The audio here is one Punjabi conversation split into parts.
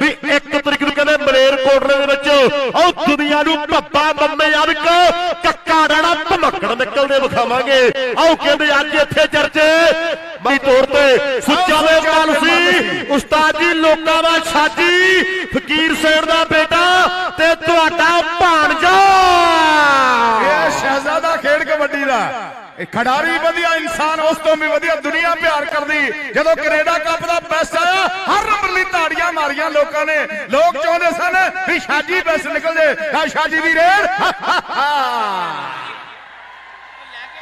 ਵੀ ਇੱਕ ਤਰੀਕ ਨੂੰ ਕਹਿੰਦੇ ਮਲੇਰ ਕੋਟਲੇ ਦੇ ਵਿੱਚ ਉਹ ਦੁਨੀਆ ਨੂੰ ਭੱਬਾ ਮੰਮੇ ਅਰਕ ਕੱਕਾ ਡਾਣਾ ਧਮਕੜ ਨਿਕਲਦੇ ਵਿਖਾਵਾਂਗੇ। ਆਓ ਕਹਿੰਦੇ ਅੱਜ ਇੱਥੇ ਚਰਚੇ ਬਈ ਤੌਰ ਤੇ ਸੁੱਚਾ ਦੇ ਮਾਲ ਸੀ। ਉਸਤਾਦ ਜੀ, ਲੋਕਾਂ ਦਾ ਛਾਜੀ ਫਕੀਰ ਸੇਠ ਦਾ ਬੇਟਾ ਤੇ ਤੁਹਾਡਾ ਭਾਣਜਾ। ਇਹ ਸ਼ਹਿਜ਼ਾਦਾ ਖੇਡ ਕਬੱਡੀ ਦਾ। ਇਹ ਖਿਡਾਰੀ ਵਧੀਆ ਇਨਸਾਨ, ਉਸ ਤੋਂ ਵੀ ਵਧੀਆ ਦੁਨੀਆ ਪਿਆਰ ਕਰਦੀ। ਜਦੋਂ ਕੈਨੇਡਾ ਕੱਪ ਦਾ ਬੈਸਟ ਆਇਆ ਹਰ ਨੰਬਰ ਤਾੜੀਆਂ ਮਾਰੀਆਂ ਲੋਕਾਂ ਨੇ। ਲੋਕ ਚਾਹੁੰਦੇ ਸਨ ਵੀ ਸ਼ਾਜੀ ਬੈਸਟ ਨਿਕਲ ਆ ਸ਼ਾਜੀ ਦੀ ਰੇਡ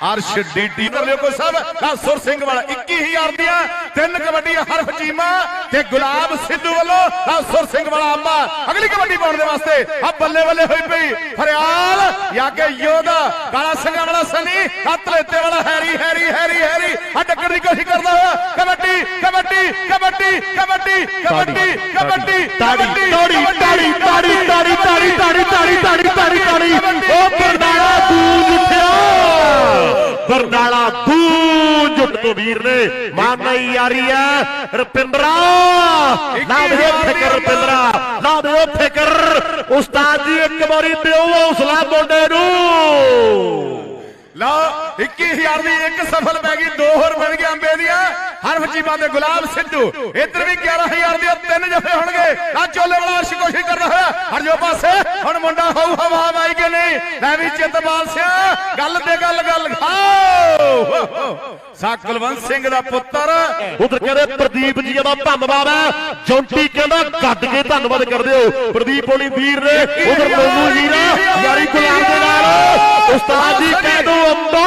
ਅਰਸ਼ ਡੀਟੀ ਲਿਓ ਕੋਈ ਸਭ। ਆ ਸੁਰ ਸਿੰਘ ਵਾਲਾ 21000 ਦੀਆਂ ਤਿੰਨ ਕਬੱਡੀਆਂ ਹਰਫ ਚੀਮਾ ਤੇ ਗੁਲਾਬ ਸਿੱਧੂ ਵੱਲੋਂ ਆ ਸੁਰ ਸਿੰਘ ਵਾਲਾ ਅੰਬਾ। ਅਗਲੀ ਕਬੱਡੀ ਪਾਉਣ ਦੇ ਵਾਸਤੇ ਆ ਬੱਲੇ ਬੱਲੇ ਹੋਈ ਪਈ ਫਰਿਆਲ। ਜਾਂ ਕਿ ਯੋਧਾ, ਕਾਲਾ ਸਿੰਘਾਂ ਵਾਲਾ ਸਨੀ ਆ ਤਲੇਤੇ ਵਾਲਾ ਹੈਰੀ ਹੈਰੀ ਹੈਰੀ ਹੈਰੀ। ਆ ਡੱਕਣ ਦੀ ਕੋਸ਼ਿਸ਼ ਕਰਦਾ ਹੋਇਆ ਕਬੱਡੀ ਕਬੱਡੀ ਕਬੱਡੀ ਕਬੱਡੀ ਕਬੱਡੀ ਤਾੜੀ ਤਾੜੀ ਤਾੜੀ ਤਾੜੀ ਤਾੜੀ ਤਾੜੀ ਤਾੜੀ ਤਾੜੀ ਤਾੜੀ ਤਾੜੀ ਤਾੜੀ। ਉਹ ਬਰਨਾਲਾ ਗੂੰਜ ਉੱਠਿਆ ਬਰਨਾਲਾ ਗੂੰਜ ਉੱਠ ਤੋਂ ਵੀਰ ਨੇ। ਮਾਨਾ ਯਾਰੀ ਹੈ ਰਪਿੰਦਰਾ। ਨਾ ਦੇ ਫਿਕਰ ਰਪਿੰਦਰਾ। ਨਾ ਦੇ ਫਿਕਰ ਉਸਤਾਦ ਜੀ ਇੱਕ ਵਾਰੀ ਦਿਓ ਹੌਸਲਾ ਮੁੰਡੇ ਨੂੰ। ਲਓ 21000 ਦੀ ਇੱਕ ਸਫਲ ਪੈ ਗਈ, ਦੋ ਹੋਰ ਬਣ ਗਏ ਅੰਬੇ ਦੀਆਂ। ਹਰਫ ਚੀਮਾ ਤੇ ਗੁਲਾਬ ਸਿੱਧੂ, ਇੱਧਰ ਵੀ 11000 ਦੀਆਂ ਤਿੰਨ ਜਫੇ ਹੋਣਗੇ। ਆ ਚੋਲੇ ਵਾਲਾ ਅਰਸ਼ ਕੋਸ਼ਿਸ਼ ਕਰਦਾ ਹੋਇਆ ਹਰ ਜੋ ਪਾਸੇ, ਹੁਣ ਮੁੰਡਾ ਹੋਊ ਹਵਾ ਆਈ ਕਿ ਨਹੀਂ? ਲੈ ਵੀ ਚਿੰਤਪਾਲ ਸਿੰਘ, ਗੱਲ ਤੇ ਗੱਲ ਗੱਲ ਖਾ ਸਾ ਕੁਲਵੰਤ ਸਿੰਘ ਦਾ ਪੁੱਤਰ। ਉਧਰ ਕਹਿੰਦੇ ਪ੍ਰਦੀਪ ਜੀ ਦਾ ਧੰਨਵਾਦ ਹੈ। ਜੌਂਟੀ ਕਹਿੰਦਾ ਗੱਡ ਕੇ ਧੰਨਵਾਦ ਕਰਦੇ ਹੋ। ਪ੍ਰਦੀਪ ਹੋਣੀ ਵੀਰ ਨੇ। ਉਧਰ ਮੋਨੂ ਵੀਰ ਯਾਰੀ ਗੁਲਾਮ ਦੇ ਨਾਲ। ਉਸਤਾਦ ਜੀ ਕਹਿ ਦੋ ਅੰਬਾ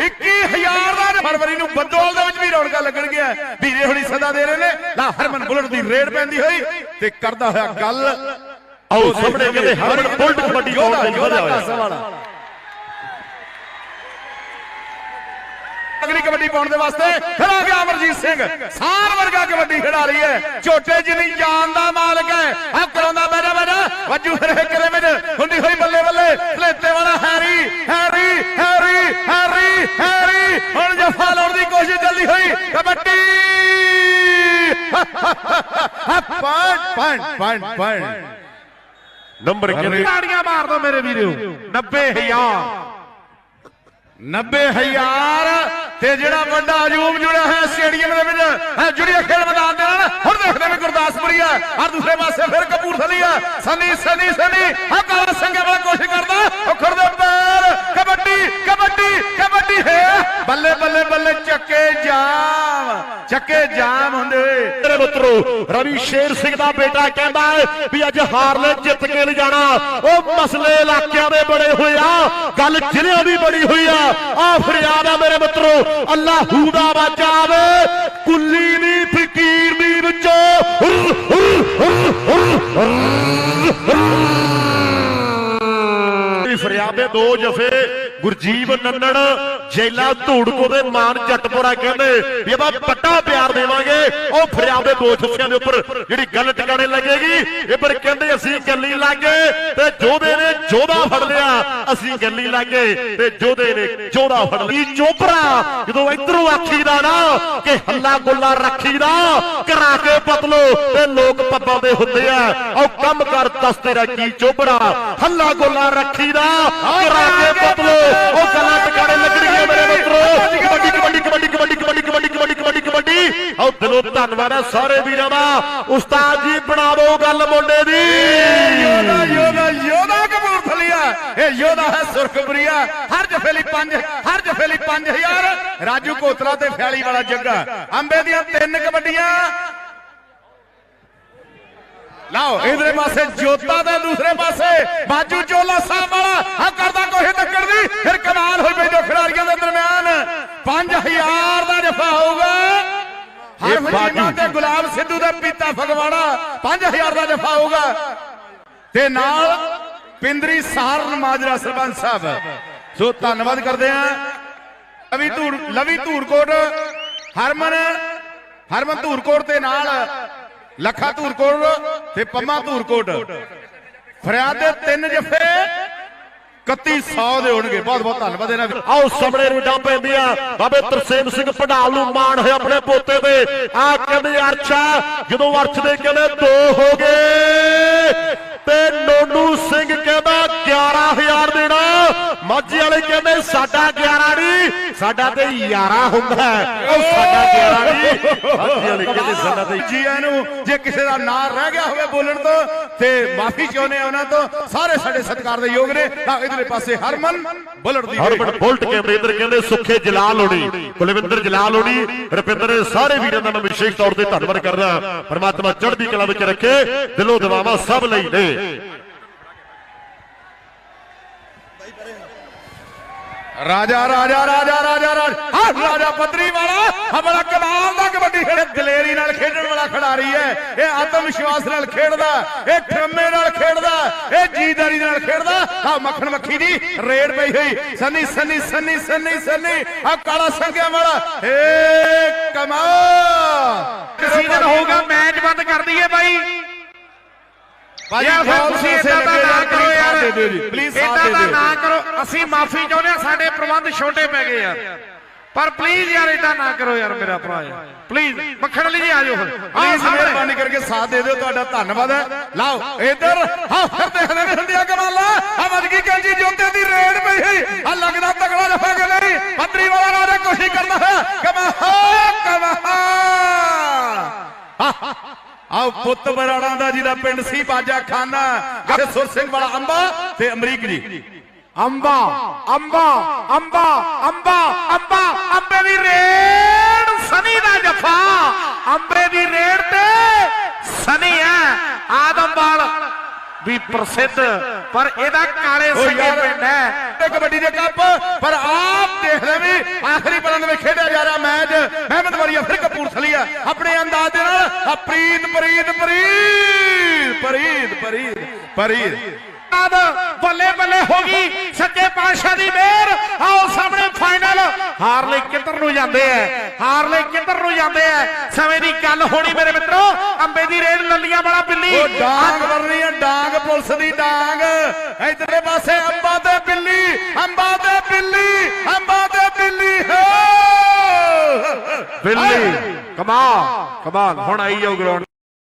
21000 ਦਾ ਫਰਵਰੀ ਨੂੰ ਬੰਦੋਲ ਦੇ ਵਿੱਚ ਵੀ ਰੌਣਕਾਂ ਲੱਗਣਗੀਆਂ। ਵੀਰੇ ਹੁਣੀ ਸਦਾ ਦੇ ਰਹੇ ਨੇ। ਲਾ ਹਰਮਨ ਬੁਲਟ ਦੀ ਰੇਡ ਪੈਂਦੀ ਹੋਈ ਤੇ ਕਰਦਾ ਹੋਇਆ ਗੱਲ। ਆਓ ਸਾਹਮਣੇ ਕਹਿੰਦੇ ਹਰਮਨ ਬੁਲਟ ਕਬੱਡੀ ਪਾਉਣ ਦੇ ਵਿੱਚ ਵਧਿਆ ਹੋਇਆ ਅਗਲੀ ਕਬੱਡੀ ਪਾਉਣ ਦੇ ਵਾਸਤੇ ਫਿਰ ਆ ਗਿਆ ਅਮਰਜੀਤ ਸਿੰਘ। ਸਾਰ ਵਰਗਾ ਕਬੱਡੀ ਖਿਡਾ ਰਹੀ ਹੈ। ਝੋਟੇ ਜਿੰਨੀ ਜਾਨ ਦਾ ਮਾਲਕ ਹੈ। ਆ ਕਰਾਉਂਦਾ ਬੈਠਾ ਬੈਠਾ ਵੱਜੂ ਫਿਰ ਕਿਲੇ ਵਿੱਚ। ਹੁੰਦੀ ਹੋਈ ਬੱਲੇ ਬੱਲੇ। ਫਲੇਤੇ ਵਾਲਾ Harry Harry Harry Harry Harry. ਹੁਣ ਜਫਾ ਲਾਉਣ ਦੀ ਕੋਸ਼ਿਸ਼ ਚੱਲਦੀ ਹੋਈ। ਕਬੱਡੀ! ਪੰਜ ਪੰਜ ਪੰਜ ਪੰਜ। ਨੰਬਰ ਕਹਿੰਦੇ ਤਾੜੀਆਂ ਮਾਰ ਦੋ ਮੇਰੇ ਵੀਰੋ। 90000 90000 ਤੇ ਜਿਹੜਾ ਵੱਡਾ ਅਜੂਬ ਜੁੜਿਆ ਹੈ ਸਟੇਡੀਅਮ ਦੇ ਵਿੱਚ, ਹੈ ਖੇਡ ਮੈਦਾਨ ਦੇ ਨਾਲ, ਹੁਣ ਦੇਖਦੇ ਵੀ ਗੁਰਦਾਸਪੁਰੀ ਆ ਔਰ ਦੂਸਰੇ ਪਾਸੇ ਫਿਰ ਕਪੂਰਥਲੀ ਆ। ਸਨੀ ਸਨੀ ਸਨੀ ਆ ਕਾਲਾ ਸਿੰਘੇ ਵਾਲਾ ਕੋਸ਼ਿਸ਼ ਕਰਦਾ, ਉਹ ਖੜਦੇ ਪੈਰ ਕਬੱਡੀ ਕਬੱਡੀ ਕਬੱਡੀ, ਹੈ! ਬੱਲੇ ਬੱਲੇ ਬੱਲੇ ਚੱਕੇ ਜਾਮ ਚੱਕੇ ਜਾਮ ਹੁੰਦੇ। ਮੇਰੇ ਮਿੱਤਰੋ ਰਵੀ ਸ਼ੇਰ ਸਿੰਘ ਦਾ ਬੇਟਾ ਕਹਿੰਦਾ ਵੀ ਅੱਜ ਹਾਰਲੇ ਜਿੱਤ ਕੇ ਨਹੀਂ ਜਾਣਾ। ਉਹ ਮਸਲੇ ਇਲਾਕਿਆਂ ਦੇ ਬੜੇ ਹੋਏ ਆ ਗੱਲ ਜ਼ਿਲ੍ਹਿਆਂ ਦੀ ਬੜੀ ਹੋਈ ਆ। ਆ ਫਰਿਆਦ ਆ ਮੇਰੇ ਮਿੱਤਰੋ ਅੱਲਾਹੂ ਦਾ ਬਚਾਵੇ ਕੁੱਲੀ ਨਹੀਂ ਫਕੀਰ ਦੀ ਵਿੱਚੋਂ। ਹੁਰ, ਹੁਰ, ਹੁਰ, ਹੁਰ, ਹੁਰ। ਫਰਿਆਦ ਦੇ ਦੋ ਜਫੇ ਗੁਰਜੀਵ ਨੰਨਣ ਜੈਲਾ ਧੂੜਕੋ ਦੇ ਮਾਨ ਜੱਟਪੁਰਾ ਕਹਿੰਦੇ ਵੀ ਆਪਾਂ ਪੱਟਾ ਪਿਆਰ ਦੇਵਾਂਗੇ। ਉਹ ਫਰਿਆਦ ਦੇ ਦੋ ਜਫਿਆਂ ਦੇ ਉੱਪਰ, ਜਿਹੜੀ ਗੱਲ ਟਿਕਾਣੇ ਲੱਗੇਗੀ। ਇਹ ਪਰ ਕਹਿੰਦੇ ਅਸੀਂ ਗੱਲੀ ਲਾਗੇ ਤੇ ਜੋਧੇ ਨੇ ਜੋਧਾ ਫੜ ਲਿਆ। ਅਸੀਂ ਗੱਲੀ ਲਾਗੇ ਤੇ ਜੋਧੇ ਨੇ ਜੋਧਾ ਫੜ ਲਈ ਚੋਪਰਾ ਜਦੋਂ ਇਧਰੋਂ ਆਖੀਦਾ ਨਾ ਕਿ ਹੱਲਾ ਗੁੱਲਾ ਰੱਖੀਦਾ, ਕਰਾ ਕੇ ਪਤਲੋ ਤੇ ਲੋਕ ਪੱਬਾਂ ਦੇ ਹੁੰਦੇ ਆ। ਉਹ ਕੰਮ ਕਰ ਦੱਸ ਤੇਰਾ ਕੀ ਚੋਪੜਾ। ਹੱਲਾ ਗੁੱਲਾ ਰੱਖੀਦਾ, ਕਰਾ ਕੇ ਪਤਲੋ। ਉਹ ਗੱਲਾਂ ਟਿਕਾਣੇ ਲੱਗਣਗੀਆਂ ਮੇਰੇ ਮਿੱਤਰੋ। ਕਬੱਡੀ ਕਬੱਡੀ ਕਬੱਡੀ ਕਬੱਡੀ ਕਬੱਡੀ ਕਬੱਡੀ ਕਬੱਡੀ ਕਬੱਡੀ ਕਬੱਡੀ। ਆਓ ਦਿਲੋਂ ਧੰਨਵਾਦ ਹੈ ਸਾਰੇ ਵੀਰਾਂ ਦਾ। ਉਸਤਾਦ ਜੀ ਬਣਾ ਗੱਲ ਮੁੰਡੇ ਦੀ। ਯੋਧਾ ਯੋਧਾ ਯੋਧਾ ਕਪੂਰਥਲੀਆ ਇਹ ਯੋਧਾ ਹੈ ਸੁਰਖਪੁਰੀਆ। ਹਰ ਜਫੇ ਲਈ 5 ਹਰ ਜਫੇ ਲਈ 5000 ਰਾਜੂ ਕੋਤਰਾ ਤੇ ਫੈਲੀ ਵਾਲਾ ਜੱਗਾ। ਅੰਬੇ ਦੀਆਂ ਤਿੰਨ ਕਬੱਡੀਆਂ। ਲਓ ਇਧਰੇ ਪਾਸੇ ਜੋਤਾ ਤੇ ਦੂਸਰੇ ਪਾਸੇ। ਬਾਜੂ ਚੋਲਾ ਸਾਹਿਬ ਵਾਲਾ ਆ ਕਰਦਾ ਕੋਹੇ ਟੱਕਰ ਦੀ ਫਿਰ ਕਮਾਲ ਹੋਈ ਪਈ ਦੋ ਖਿਡਾਰੀਆਂ ਦੇ ਦਰਮਿਆਨ। 5000 ਦਾ ਜਫਾ ਹੋਊਗਾ। ਹਰ ਫਜੀਮਾ ਤੇ ਗੁਲਾਬ ਸਿੱਧੂ ਦੇ ਪੀਤਾ ਫਗਵਾੜਾ। 5000 ਦਾ ਜਫਾ ਹੋਊਗਾ। ਤੇ ਨਾਲ ਪਿੰਦਰੀ ਸਹਾਰਨ ਮਾਜਰਾ ਸਰਪੰਚ ਸਾਹਿਬ। ਸੋ ਧੰਨਵਾਦ ਕਰਦੇ ਆ ਲਵੀ ਧੂੜ ਲਵੀ ਧੂੜਕੋਟ ਹਰਮਨ ਹਰਮਨ ਧੂੜਕੋਟ ਤੇ ਨਾਲ ਲੱਖਾ ਧੂੜਕੋਟ। ਤੇ ਪੰਮਾ ਧੂੜਕੋਟ ਫਰਿਆਦ ਦੇ ਤਿੰਨ ਜਫੇ 3100 ਦੇ ਹੋਣਗੇ। ਬਹੁਤ ਬਹੁਤ ਧੰਨਵਾਦ ਇਹਨਾਂ ਵੀਰ ਆਓ ਸਾਹਮਣੇ ਰੀਡਾਂ ਪੈਂਦੀਆਂ ਬਾਬੇ ਤਰਸੇਮ ਸਿੰਘ ਪੜਾਲ ਨੂੰ ਮਾਣ ਹੋਇਆ ਆਪਣੇ ਪੋਤੇ ਤੇ ਆ ਕਹਿੰਦੇ ਅਰਸ਼ਾ ਜਦੋਂ ਅਰਸ਼ ਦੇ ਕਹਿੰਦੇ ਦੋ ਹੋ ਗਏ, ਤੇ ਨੋਨੂ ਸਿੰਘ ਕਹਿੰਦਾ 11000 ਦੇਣਾ। ਮਾਝੇ ਵਾਲੇ ਕਹਿੰਦੇ ਸਾਡਾ 11 ਨਹੀਂ ਸਾਡਾ ਤੇ 11 ਹੁੰਦਾ। ਉਹ ਸਾਡਾ 11 ਨਹੀਂ ਮਾਝੇ ਵਾਲੇ ਕਹਿੰਦੇ ਸਾਡਾ ਤੇ ਜੀ ਨੂੰ ਜੇ ਕਿਸੇ ਦਾ ਨਾਂ ਰਹਿ ਗਿਆ ਹੋਵੇ ਬੋਲਣ ਤੋਂ ਤੇ ਮਾਫੀ ਚਾਹੁੰਦੇ ਆ ਉਹਨਾਂ ਤੋਂ। ਸਾਰੇ ਸਾਡੇ ਸਤਿਕਾਰ ਦੇ ਯੋਗ ਨੇ। ਤਾਂ ਇਧਰਲੇ ਪਾਸੇ ਹਰਮਨ ਬੁਲਟ ਦੀ ਹਰਮਨ ਬੁਲਟ ਕੈਮਰੇ ਇੱਧਰ ਕਹਿੰਦੇ ਸੁੱਖੇ ਜਲਾਲ ਹੋਣੀ। ਕੁਲਵਿੰਦਰ ਜਲਾਲ ਹੋਣੀ। ਰੁਪਿੰਦਰ ਸਾਰੇ ਵੀਰਾਂ ਦਾ ਮੈਂ ਵਿਸ਼ੇਸ਼ ਤੌਰ ਤੇ ਧੰਨਵਾਦ ਕਰਦਾ। ਪਰਮਾਤਮਾ ਚੜ੍ਹਦੀ ਕਲਾ ਵਿੱਚ ਰੱਖੇ। ਦਿਲੋਂ ਦਵਾਵਾਂ ਸਭ ਲਈ ਨੇ। ਰਾਜਾ ਰਾਜਾ ਰਾਜਾ ਰਾਜਾ ਰਾਜ ਰਾਜਾ ਪੱਤਰੀ ਵਾਲਾ ਬੜਾ ਕਮਾਲ ਦਾ ਕਬੱਡੀ ਖੇਡ ਦਲੇਰੀ ਨਾਲ ਖੇਡਣ ਵਾਲਾ ਖਿਡਾਰੀ ਹੈ ਇਹ ਆਤਮ ਵਿਸ਼ਵਾਸ ਨਾਲ ਖੇਡਦਾ ਇਹ ਖੰਮੇ ਨਾਲ ਖੇਡਦਾ ਇਹ ਜੀਦਾਰੀ ਨਾਲ ਖੇਡਦਾ। ਆ ਮੱਖਣ ਮੱਖੀ ਦੀ ਰੇਡ ਪਈ ਹੋਈ ਸੰਨੀ ਸੰਨੀ ਸੰਨੀ ਸੰਨੀ ਸੰਨੀ ਆ ਕਾਲਾ ਸੰਗਿਆ ਵਾਲਾ ਏ ਕਮਾਲ! ਸੀਜ਼ਨ ਹੋਊਗਾ ਮੈਚ ਬੰਦ ਕਰ ਦਈਏ ਬਾਈ। ਫਿਰ ਤੁਸੀਂ ਇਦਾਂ ਦਾ ਨਾ ਕਰੋ ਯਾਰ। ਪਲੀਜ਼ ਸਾਥ ਦੇ ਦਿਓ ਅਸੀਂ ਮਾਫੀ ਚਾਹੁੰਦੇ ਹਾਂ ਸਾਡੇ ਪ੍ਰਬੰਧ ਛੋਟੇ ਪੈ ਗਏ ਯਾਰ ਪਰ ਪਲੀਜ਼ ਯਾਰ ਇਦਾਂ ਨਾ ਕਰੋ ਯਾਰ ਮੇਰਾ ਭਰਾ ਯਾਰ। ਪਲੀਜ਼ ਮੱਖਣ ਜੀ ਆ ਜਾਓ। ਪਲੀਜ਼। ਮਿਹਰਬਾਨੀ ਕਰਕੇ ਸਾਥ ਦੇ ਦਿਓ ਤੁਹਾਡਾ ਧੰਨਵਾਦ ਹੈ। ਲਓ ਇੱਧਰ ਹਾਂ ਫਿਰ ਦੇਖਦੇ ਨੇ ਹੁੰਦੀਆਂ ਕਮਾਲਾਂ ਆ ਮਦਗੀ ਕੰਜੀ ਜੋਤੇ ਦੀ ਰੇਡ ਪਈ ਆ ਲੱਗਦਾ ਤਕੜਾ ਜਫਾ ਕਿ ਨਹੀਂ? ਪੱਤਰੀ ਵਾਲਾ ਰਾਜਾ ਕੋਸ਼ਿਸ਼ ਕਰਦਾ ਹੈ ਕਮਾ ਕਮਾ ਆਓ ਪੁੱਤ ਬਰਾੜਾ ਦਾ ਜਿਹਦਾ ਪਿੰਡ ਸੀ ਬਾਜਾ ਖਾਨਾ ਸੁਰ ਸਿੰਘ ਵਾਲਾ ਅੰਬਾ ਤੇ ਅਮਰੀਕ ਜੀ। ਅੰਬਾ ਅੰਬਾ ਅੰਬਾ ਅੰਬਾ ਅੰਬਾ ਅੰਬੇ ਦੀ ਰੇਡ ਸਨੀ ਦਾ ਜਫਾ। ਅੰਬੇ ਦੀ ਰੇਡ ਤੇ ਸਨੀ ਹੈ ਆਦਮਵਾਲ ਵੀ ਪ੍ਰਸਿੱਧ ਪਰ ਇਹਦਾ ਕਾਲੇ ਸੰਗੇ ਪਿੰਡ ਹੈ। ਇਹ ਕਬੱਡੀ ਦੇ ਕੱਪ ਪਰ ਆਪ ਦੇਖਦੇ ਵੀ ਆਖਰੀ ਪਲਾਂ ਦੇ ਵਿੱਚ ਖੇਡਿਆ ਜਾ ਰਿਹਾ ਮੈਚ। ਮਹਿਮਦ ਵਾਲੀਆ ਫਿਰ ਕਪੂਰਥਲੀਆ ਆਪਣੇ ਅੰਦਾਜ਼ ਦੇ ਨਾਲ ਪ੍ਰੀਤ ਪ੍ਰੀਤ ਪ੍ਰੀਤ ਪ੍ਰੀਤ ਪ੍ਰੀਤ ਪ੍ਰੀਤ। ਬਾਦ ਬੱਲੇ ਬੱਲੇ ਹੋ ਗਈ। ਸੱਚੇ ਪਾਤਸ਼ਾਹ ਦੀ ਮਿਹਰ। ਆਓ ਸਾਹਮਣੇ ਫਾਈਨਲ ਹਾਰ ਲਈ ਕਿੱਧਰ ਨੂੰ ਜਾਂਦੇ ਐ? ਹਾਰ ਲਈ ਕਿੱਧਰ ਨੂੰ ਜਾਂਦੇ ਐ? ਸਮੇਂ ਦੀ ਗੱਲ ਹੋਣੀ ਮੇਰੇ ਮਿੱਤਰੋ। ਅੰਬੇ ਦੀ ਰੇਡ ਲੱਲੀਆਂ ਵਾਲਾ ਬਿੱਲੀ। ਉਹ ਡਾਂਗ ਵਰਨੀ ਆ ਡਾਂਗ ਪੁਲਿਸ ਦੀ ਡਾਂਗ। ਇਧਰਲੇ ਪਾਸੇ ਅੰਬਾ ਤੇ ਬਿੱਲੀ ਅੰਬਾ ਤੇ ਬਿੱਲੀ ਅੰਬਾ ਤੇ ਬਿੱਲੀ ਬਿੱਲੀ। ਕਮਾਲ ਕਮਾਲ। ਹੁਣ ਆਈ ਜਾਓ ਗਰਾਊਂਡ